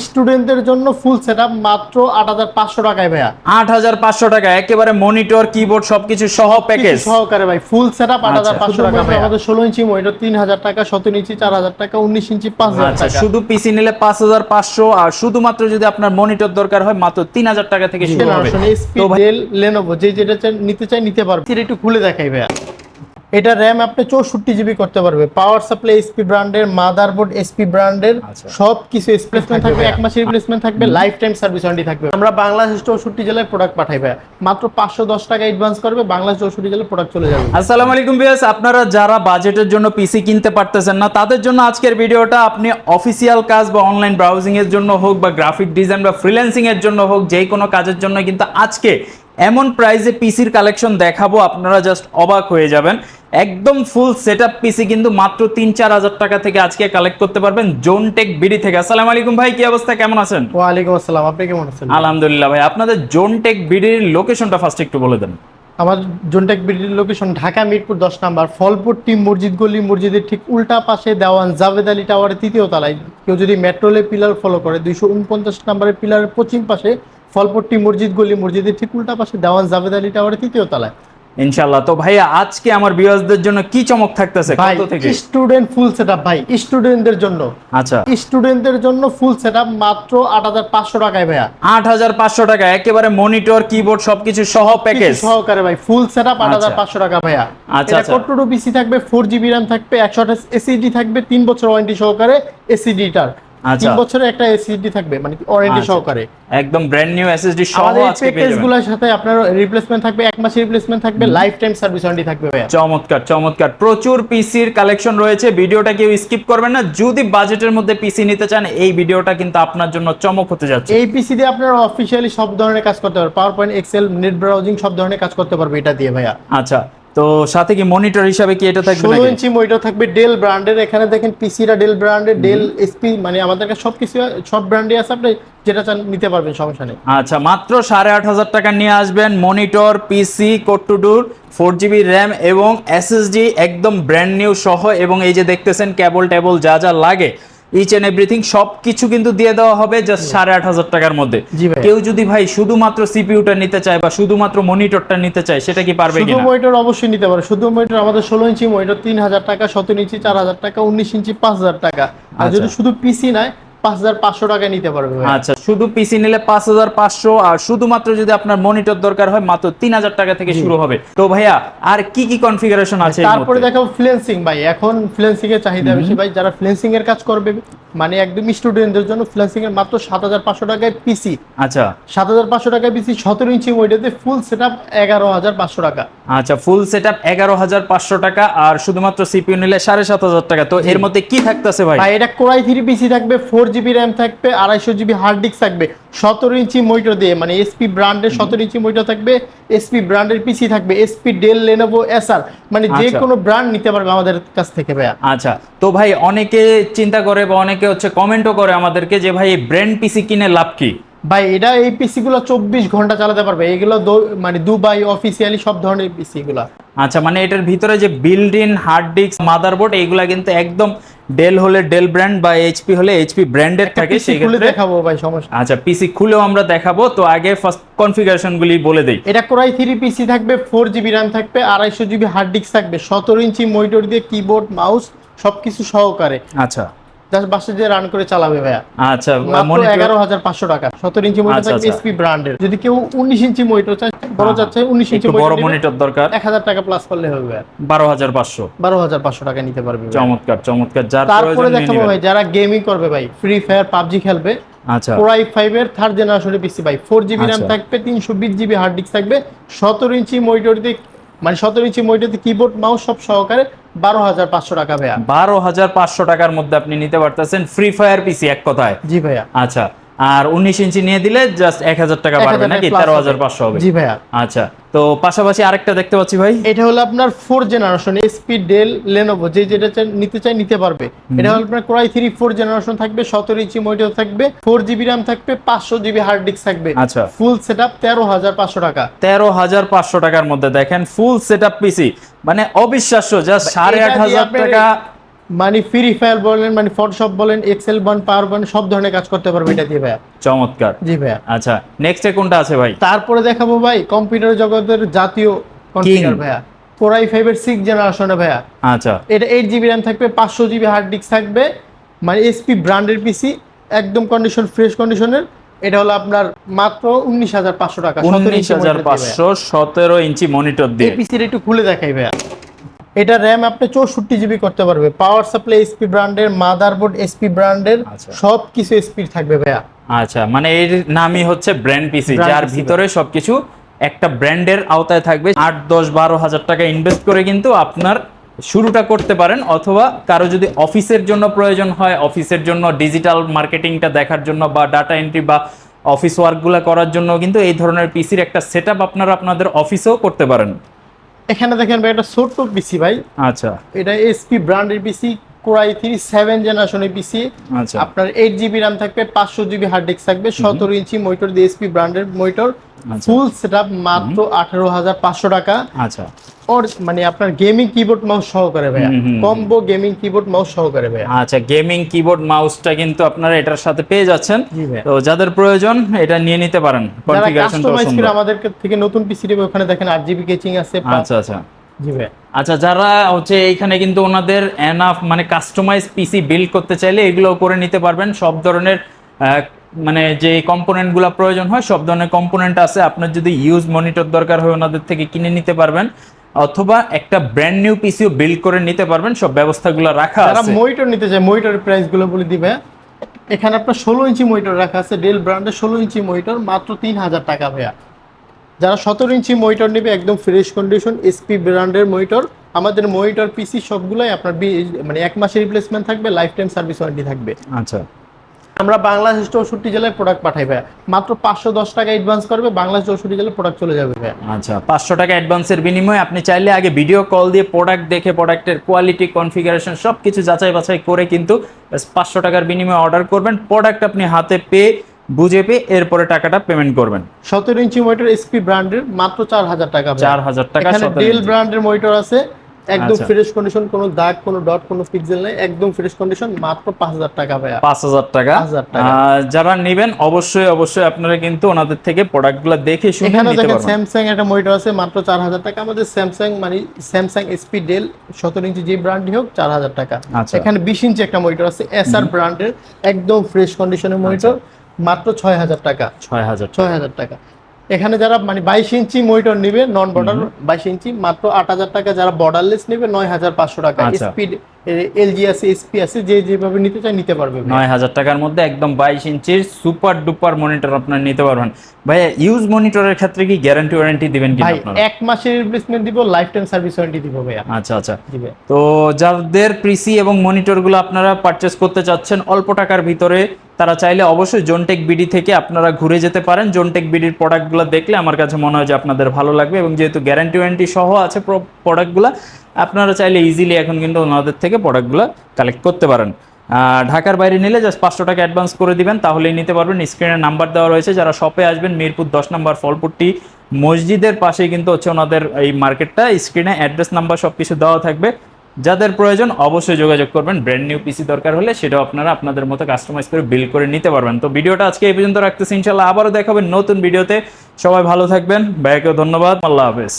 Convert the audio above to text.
স্টুডেন্টদের জন্য full setup মাত্র আট হাজার পাঁচশো টাকায় ভাইয়া। আট হাজার পাঁচশো টাকা একেবারে মনিটর কিবোর্ড সবকিছু সহ প্যাকেজ সহকারে ভাই ফুল সেটআপ আট হাজার পাঁচশো আচ্ছা। টাকা ভাই আমাদের ষোলো ইঞ্চি মনিটর তিন হাজার টাকা সতেরো ইঞ্চি চার হাজার টাকা উনিশ ইঞ্চি পাঁচ হাজার আচ্ছা টাকা। শুধু পিসি নিলে পাঁচ হাজার পাঁচশো আর শুধুমাত্র যদি আপনার মনিটর দরকার হয় মাত্র তিন হাজার টাকা থেকে শুরু হবে। তো ভাই- ডেল লেনোভো যে যেটা নিতে চাই নিতে পারবে। এটা একটু খুলে দেখাই ভাইয়া। এটা র্যাম আপনি চৌষট্টি জিবি করতে পারবে। পাওয়ার সাপ্লাই এসপি ব্র্যান্ডের মাদারবোর্ড এসপি ব্র্যান্ডের। সব কিছু রিপ্লেসমেন্ট থাকবে এক মাসের রিপ্লেসমেন্ট থাকবে লাইফ টাইম সার্ভিস ওয়ারেন্টি থাকবে। আমরা বাংলাদেশ চৌষট্টি জেলায় প্রোডাক্ট পাঠাই ভাইয়া। মাত্র পাঁচশো দশ টাকা অ্যাডভান্স করবে বাংলাদেশ চৌষট্টি জেলায় প্রোডাক্ট চলে যাবে। আসসালামু আলাইকুম ভিউয়ার্স আপনারা যারা বাজেটের জন্য পিসি কিনতে পারতেছেন না তাদের জন্য আজকের ভিডিওটা আপনি অফিসিয়াল কাজ বা অনলাইন ব্রাউজিং এর জন্য হোক বা গ্রাফিক ডিজাইন বা ফ্রিল্যান্সিং এর জন্য হোক যে কোনো কাজের জন্য কিন্তু আজকে এমন প্রাইসে পিসির কালেকশন দেখাবো আপনারা জাস্ট অবাক হয়ে যাবেন। একদম ফুল সেটআপ পিসি কিন্তু মাত্র তিন চার হাজার টাকা থেকে আজকে কালেক্ট করতে পারবেন জোনটেক বিডি থেকে। আসসালামু আলাইকুম ভাই কি অবস্থা? কেমন আছেন? ওয়ালাইকুম আসসালাম আপনি কেমন আছেন? আলহামদুলিল্লাহ ভাই আপনাদের জোনটেক বিডির লোকেশনটা ফার্স্ট একটু বলে দেন। আমার জোনটেক বিডির লোকেশন ঢাকা মিরপুর দশ নাম্বার ফলপুর টিম মসজিদ গলি মসজিদের ঠিক উল্টা পাশে দেওয়ান জাভেদ আলী টাওয়ারের তৃতীয় তলায়। কেউ যদি মেট্রোলে পিলার ফলো করে দুইশো উনপঞ্চাশ নাম্বারের পিলারের পশ্চিম পাশে ফলপুর টিম মসজিদ গলি মসজিদের ঠিক উল্টা পাশে দেওয়ান জাভেদ আলী টাওয়ারের তৃতীয় তলায়। ইনশাল্লাহ তো ভাইয়া আজকে আমার ভিউয়ার্সদের জন্য কি চমক থাকতেছে কত থেকে? স্টুডেন্ট ফুল সেটআপ ভাই স্টুডেন্টদের জন্য। আচ্ছা। স্টুডেন্টদের জন্য ফুল সেটআপ মাত্র আট হাজার পাঁচশো টাকায় ভাইয়া। আট হাজার পাঁচশো টাকা একেবারে মনিটর কিবোর্ড সবকিছু সহ প্যাকেজ সহকারে ভাই ফুল সেটআপ আট হাজার আচ্ছা। পাঁচশো টাকা ভাইয়া। আচ্ছা, এটা আচ্ছা। কোট্টু পিসি থাকবে? ফোর জিবি র্যাম থাকবে একশো আঠাশ এসিডি থাকবে তিন বছর ওয়ারেন্টি সহকারে এসিডিটার আচ্ছা। তিন বছরের একটা এসিডি থাকবে মানে ওয়ারেন্টি আচ্ছা। সহকারে। একদম ব্র্যান্ড নিউ এসএসডি সহ আজকে পেয়ে যাবেন। গুলোর সাথে আপনার রিপ্লেসমেন্ট থাকবে এক মাসের রিপ্লেসমেন্ট থাকবে লাইফ টাইম সার্ভিস ওয়ারেন্টি থাকবে ভাইয়া। চমৎকার চমৎকার। প্রচুর পিসির কালেকশন রয়েছে ভিডিওটা কেউ স্কিপ করবেন না। যদি বাজেটের মধ্যে পিসি নিতে চান এই ভিডিওটা কিন্তু আপনার জন্য চমক হতে যাচ্ছে। এই পিসি দিয়ে আপনারা অফিসিয়ালি সব ধরনের কাজ করতে পারবেন power point excel net browsing সব ধরনের কাজ করতে পারবে এটা দিয়ে ভাইয়া। আচ্ছা তো সাথে কি মনিটর হিসাবে কি এটা থাকবে ষোলো নাকি? ইঞ্চি মনিটর থাকবে ডেল ব্র্যান্ডের এখানে দেখেন পিসিটা ডেল ব্র্যান্ডের ডেল এসপি মানে আমাদের কাছে সব কিছু সব ব্র্যান্ডে আছে আপনি যেটা চান নিতে পারবেন সমস্যা নেই। আচ্ছা মাত্র সাড়ে আট হাজার টাকা নিয়ে আসবেন মনিটর পিসি কোট্টুডুর ফোর জিবি র্যাম এবং এসএসডি একদম ব্র্যান্ড নিউ সহ এবং এই যে দেখতেছেন কেবল টেবল যা যা লাগে। ইচ এন্ড এভরিথিং সব কিছু কিন্তু দিয়ে দেওয়া হবে জাস্ট সাড়ে আট হাজার টাকার মধ্যে। কেউ যদি ভাই শুধুমাত্র সিপিউটা নিতে চায় বা শুধুমাত্র মনিটরটা নিতে চায় সেটা কি পারবে শুধু মনিটর অবশ্যই নিতে পারে। শুধু মনিটর আমাদের ষোলো ইঞ্চি মনিটর তিন হাজার টাকা সতেরো ইঞ্চি চার হাজার টাকা উনিশ ইঞ্চি পাঁচ হাজার টাকা। আর আচ্ছা। যদি শুধু পিসি নেয় পাঁচ হাজার পাঁচশো নিতে পারবে আচ্ছা শুধু পিসি নিলে পাঁচ হাজার পাঁচশো আর শুধুমাত্র যদি আপনার মনিটর দরকার হয় মাত্র তিন হাজার টাকা থেকে শুরু হবে। তো ভাইয়া আর কি কি কনফিগারেশন আছে তারপরে দেখো ফ্লেন্সিং ভাই এখন ফ্লেন্সিং এর চাহিদা বেশি। ভাই যারা ফ্লেন্সিং এর কাজ করবে মানে একদম স্টুডেন্টদের জন্য ফ্লেন্সিং এর মাত্র সাত হাজার পাঁচশো টাকায় পিসি আচ্ছা। সাত হাজার পাঁচশো টাকায় পিসি সতেরো ইঞ্চি মনিটরতে ফুল সেট আপ এগারো হাজার পাঁচশো টাকা। আচ্ছা ফুল সেট আপ এগারো হাজার পাঁচশো টাকা আর শুধুমাত্র সিপিইউ নিলে সাড়ে সাত হাজার টাকা। তো এর মধ্যে কি থাকতেছে ভাই? ভাই এটা কোরাই থ্রি পিসি থাকবে ফোর জিবি র্যাম থাকবে আড়াইশো জিবি হার্ড ডিস্ক থাকবে সতেরো ইঞ্চি মনিটর দিয়ে মানে এসপি ব্র্যান্ডের সতেরো ইঞ্চি মনিটর থাকবে এসপি ব্র্যান্ডের পিসি থাকবে এসপি ডেল লেনোভো এসআর মানে যে আচ্ছা। কোনো ব্র্যান্ড নিতে পারবে আমাদের কাছ থেকে ভাইয়া। আচ্ছা তো ভাই অনেকে চিন্তা করে বা অনেকে হচ্ছে কমেন্টও করে আমাদেরকে যে ভাই ব্র্যান্ড পিসি কিনে লাভ কি? ভাই এটা এই পিসি গুলো চব্বিশ ঘণ্টা চালাতে পারবে। এগুলো মানে দুবাই অফিসিয়ালি সব ধরনের পিসি গুলা আচ্ছা মানে এটার ভিতরে যে built in hard disk motherboard এইগুলা কিন্তু একদম ডেল হলে ডেল ব্র্যান্ড বা এইচপি হলে এইচপি ব্র্যান্ডের থাকে সেই খুলে দেখাবো ভাই সমস্যা। আচ্ছা পিসি খুলেও আমরা দেখাবো তো আগে ফার্স্ট কনফিগারেশন গুলি বলে দেই। এটা কোরাই থ্রি পিসি থাকবে ফোর জিবি র্যাম থাকবে আড়াইশো জিবি হার্ড ডিস্ক থাকবে সতেরো ইঞ্চি মনিটর দিয়ে কিবোর্ড মাউস সবকিছু সহকারে। আচ্ছা। জাস্ট বাসে যে রান করে চালাবে ভাইয়া। আচ্ছা মাত্র এগারো হাজার পাঁচশো টাকা। সতেরো ইঞ্চি মনিটর আচ্ছা, থাকবে আচ্ছা। এসপি ব্র্যান্ডের যদি কেউ উনিশ ইঞ্চি মনিটর চায় বড় যাচ্ছে উনিশ ইঞ্চি বড় মনিটর দরকার। এক হাজার টাকা প্লাস করলে হবে। বারো হাজার পাঁচশো। বারো হাজার পাঁচশো টাকা নিতে পারবে চমৎকার চমৎকার। যার তারপরে দেখাবো ভাই যারা গেমিং করবে ভাই ফ্রি ফায়ার পাবজি খেলবে আচ্ছা। কোরাই ফাইভ এর থার্ড জেনারেশনের পিসি ভাই ফোর জিবি র্যাম আচ্ছা। থাকবে তিনশো বিশ জিবি হার্ড ডিস্ক থাকবে সতেরো ইঞ্চি মনিটর দিয়ে মানে সতেরো ইঞ্চি মনিটর কিবোর্ড মাউস সব সহকারে বারো হাজার পাঁচশো টাকা ভাইয়া। বারো হাজার পাঁচশো টাকার মধ্যে আপনি নিতে পারতেছেন ফ্রি ফায়ার পিসি এক কথায়। জি ভাইয়া। আচ্ছা আর উনিশ ইঞ্চি নিয়ে দিলে জাস্ট এক হাজার টাকা 1000 বাড়বে নাকি? তেরো হাজার পাঁচশো হবে। জি ভাইয়া। আচ্ছা তো পাশাপাশি আরেকটা দেখতে পাচ্ছি ভাই। এটা হলো আপনার four generation HP Dell Lenovo যে যেটা নিতে চাই নিতে পারবে। এটা হলো আপনার কোরাই থ্রি ফোর জেনারেশন থাকবে সতেরো ইঞ্চি মনিটর থাকবে ফোর জিবি র্যাম থাকবে পাঁচশো জিবি হার্ড ডিস্ক থাকবে। আচ্ছা। ফুল সেট আপ তেরো হাজার পাঁচশো টাকা। তেরো হাজার পাঁচশো টাকার মধ্যে দেখেন ফুল সেট আপ পিসি মানে অবিশ্বাস্য জাস্ট সাড়ে আট হাজার টাকা মানে ফ্রি ফায়ার বলেন মানে ফটোশপ বলেন এক্সেল বলেন পাওয়ার বলেন সব ধরনের কাজ করতে পারবে এটা দিয়ে ভাইয়া। চমৎকার। জি ভাইয়া। আচ্ছা নেক্সটে কোনটা আছে ভাই? তারপরে দেখাবো ভাই কম্পিউটার জগতের জাতীয় কনফিগার ভাইয়া। কোরাই ফাইভের সিক্স জেনারেশনে ভাইয়া। আচ্ছা। এটা এইট জিবি র্যাম থাকবে পাঁচশো জিবি হার্ড ডিস্ক থাকবে মানে এসপি ব্র্যান্ডের পিসি একদম কন্ডিশন ফ্রেশ কন্ডিশনের এটা হলো আপনার মাত্র উনিশ হাজার পাঁচশো টাকা উনিশ হাজার পাঁচশো সতেরো ইঞ্চি মনিটর দিয়ে। পিসির একটু খুলে দেখাই ভাইয়া। এটা র্যাম আপনি চৌষট্টি জিবি করতে পারবে। পাওয়ার সাপ্লাই এসপি ব্র্যান্ডের মাদারবোর্ড এসপি ব্র্যান্ডের। সব কিছু এসপি থাকবে ভাইয়া। আচ্ছা মানে এর নামই হচ্ছে ব্র্যান্ড পিসি যার ভিতরে সবকিছু একটা ব্র্যান্ডের আওতায় থাকবে। আট দশ বারো হাজার টাকা ইনভেস্ট করে কিন্তু আপনার শুরুটা করতে পারেন অথবা কারও যদি অফিসের জন্য প্রয়োজন হয় অফিসের জন্য ডিজিটাল মার্কেটিংটা দেখার জন্য বা ডাটা এন্ট্রি বা অফিস ওয়ার্কগুলো করার জন্য কিন্তু এই ধরনের পিসির একটা সেট আপনারা আপনাদের অফিসেও করতে পারেন। এখানে দেখেন ভাই এটা ছোট্ট পিসি ভাই। আচ্ছা। এটা এসপি ব্র্যান্ডের পিসি কোরাই থ্রি সেভেন জেনারেশনের পিসি। আচ্ছা। আপনার এইট জিবি র্যাম থাকবে পাঁচশো জিবি হার্ড ডিস্ক থাকবে সতেরো ইঞ্চি মনিটর দিয়ে এসপি ব্র্যান্ডের মনিটর। ফুল সেট মাত্র আঠারো হাজার পাঁচশো টাকা। আচ্ছা। ওর মানে আপনার গেমিং কিবোর্ড মাউস সহকারে ভাইয়া। কম্বো গেমিং কিবোর্ড মাউস সহকারে ভাইয়া। আচ্ছা গেমিং কিবোর্ড মাউসটা কিন্তু আপনারা এটার সাথে পেয়ে যাচ্ছেন। তো যাদের প্রয়োজন এটা নিয়ে নিতে পারেন। সুন্দর। আমাদের থেকে নতুন পিসি নেবে ওখানে দেখেন আট জিবি কেচিং আছে আচ্ছা আচ্ছা। আচ্ছা যারা হচ্ছে এইখানে কিন্তু ওনাদের এনাফ মানে কাস্টমাইজ পিসি বিল্ড করতে চাইলে এগুলো করে নিতে পারবেন। সব ধরনের মানে যে কম্পোনেন্টগুলো প্রয়োজন হয় সব ধরনের কম্পোনেন্ট আছে। আপনার যদি ইউজ মনিটর দরকার হয় ওনাদের থেকে কিনে নিতে পারবেন। অথবা একটা ব্র্যান্ড নিউ পিসিও বিল্ড করে নিতে পারবেন সব ব্যবস্থাগুলো রাখা আছে। যারা মনিটর নিতে চায় মনিটরের প্রাইসগুলো বলে দিবে। এখানে আপনার ষোলো ইঞ্চি মনিটর রাখা আছে ডেল ব্র্যান্ডের ষোলো ইঞ্চি মনিটর মাত্র তিন হাজার টাকা ভাইয়া। যারা সতেরো ইঞ্চি মনিটর নেবে একদম ফ্রেশ কন্ডিশন এসপি ব্র্যান্ডের মনিটর আমাদের মনিটর পিসি সবগুলাই আপনার মানে এক মাসের রিপ্লেসমেন্ট থাকবে লাইফ টাইম সার্ভিস ওয়ারেন্টি থাকবে। আচ্ছা। আমরা বাংলাদেশ চৌষট্টি জেলায় প্রোডাক্ট পাঠাই ভাইয়া। মাত্র পাঁচশো দশ টাকা অ্যাডভান্স করবে বাংলাদেশ চৌষট্টি জেলায় প্রোডাক্ট চলে যাবে ভাইয়া। আচ্ছা পাঁচশো টাকা অ্যাডভান্সের বিনিময়ে আপনি চাইলে আগে ভিডিও কল দিয়ে প্রোডাক্ট দেখে প্রোডাক্টের কোয়ালিটি কনফিগারেশন সব কিছু যাচাই বাছাই করে কিন্তু পাঁচশো টাকার বিনিময়ে অর্ডার করবেন। প্রোডাক্ট আপনি হাতে পেয়ে বুঝে পেয়ে এরপরে টাকাটা পেমেন্ট করবেন। সতেরো ইঞ্চি মনিটর এসপি ব্র্যান্ডের মাত্র চার হাজার টাকা। চার হাজার টাকা এখানে 17 ডেল ব্র্যান্ডের মনিটর আছে। একদম আচ্ছা। ফ্রেশ কন্ডিশন কোনো দাগ কোনো ডট কোনো পিক্সেল নেই একদম ফ্রেশ কন্ডিশন মাত্র পাঁচ হাজার টাকা ভাইয়া। পাঁচ হাজার টাকা। 5,000 টাকা। যারা নেবেন অবশ্যই অবশ্যই আপনারা কিন্তু ওনাদের থেকে প্রোডাক্টগুলো দেখে শুনে এখানে নিতে দেখেন পারবেন। স্যামসাং একটা মনিটর আছে মাত্র চার হাজার টাকা। আমাদের স্যামসাং মানে স্যামসাং এসপি ডেল সতেরো ইঞ্চি যে ব্র্যান্ডই হোক চার হাজার টাকা। আচ্ছা। এখানে বিশ ইঞ্চি একটা মনিটর আছে এসআর ব্র্যান্ডের একদম ফ্রেশ কন্ডিশনের মনিটর মাত্র ছয় হাজার টাকা। ছয় হাজার ছয় হাজার টাকা। এখানে যারা মানে বাইশ ইঞ্চি মনিটর নিবে নন বর্ডার বাইশ ইঞ্চি মাত্র আট হাজার টাকা যারা বর্ডারলেস নিবে নয় হাজার পাঁচশো টাকা। আচ্ছা। স্পিড এলজি আছে এসপি আছে যে যেভাবে নিতে চায় নিতে পারবে নয় হাজার টাকার মধ্যে একদম বাইশ ইঞ্চির সুপার ডুপার মনিটর আপনার নিতে পারবেন। ভাইয়া ইউজ মনিটরের ক্ষেত্রে কি গ্যারান্টি ওয়ারেন্টি দিবেন কি ভাই আপনারা? এক মাসের রিপ্লেসমেন্ট দিব লাইফ টাইম সার্ভিস ওয়ারেন্টি দিব ভাইয়া। আচ্ছা আচ্ছা। দিবে। তো যাদের পিসি এবং মনিটরগুলো আপনারা পারচেস করতে চাচ্ছেন অল্প টাকার ভিতরে তারা চাইলে অবশ্যই জোনটেক বিডি থেকে আপনারা ঘুরে যেতে পারেন। জোনটেক বিডির প্রোডাক্টগুলো দেখলে আমার কাছে মনে হয় যে আপনাদের ভালো লাগবে এবং যেহেতু গ্যারান্টি ওয়ারেন্টি সহ আছে প্রোডাক্টগুলো আপনারা চাইলে ইজিলি এখন কিন্তু ওনাদের থেকে প্রোডাক্টগুলো কালেক্ট করতে পারেন। ঢাকার বাইরে নিলে জাস্ট পাঁচশো টাকা অ্যাডভান্স করে দিবেন, তাহলেই নিতে পারবেন। স্ক্রিনে নাম্বার দেওয়া রয়েছে, যারা শপে আসবেন, মিরপুর দশ নম্বর ফলপুরটি মসজিদের পাশেই কিন্তু হচ্ছে ওনাদের এই মার্কেটটা স্ক্রিনে অ্যাড্রেস নাম্বার সব কিছু দেওয়া থাকবে। যাদের প্রয়োজন অবশ্যই যোগাযোগ করবেন ব্র্যান্ড নিউ পিসি দরকার হলে সেটাও আপনারা আপনাদের মতো কাস্টমাইজ করে বিল করে নিতে পারবেন। তো ভিডিওটা আজকে এই পর্যন্ত রাখতেছি ইনশাল্লাহ আবারও দেখাবেন নতুন ভিডিওতে সবাই ভালো থাকবেন, ভাইয়াকেও ধন্যবাদ, আল্লাহ হাফেজ।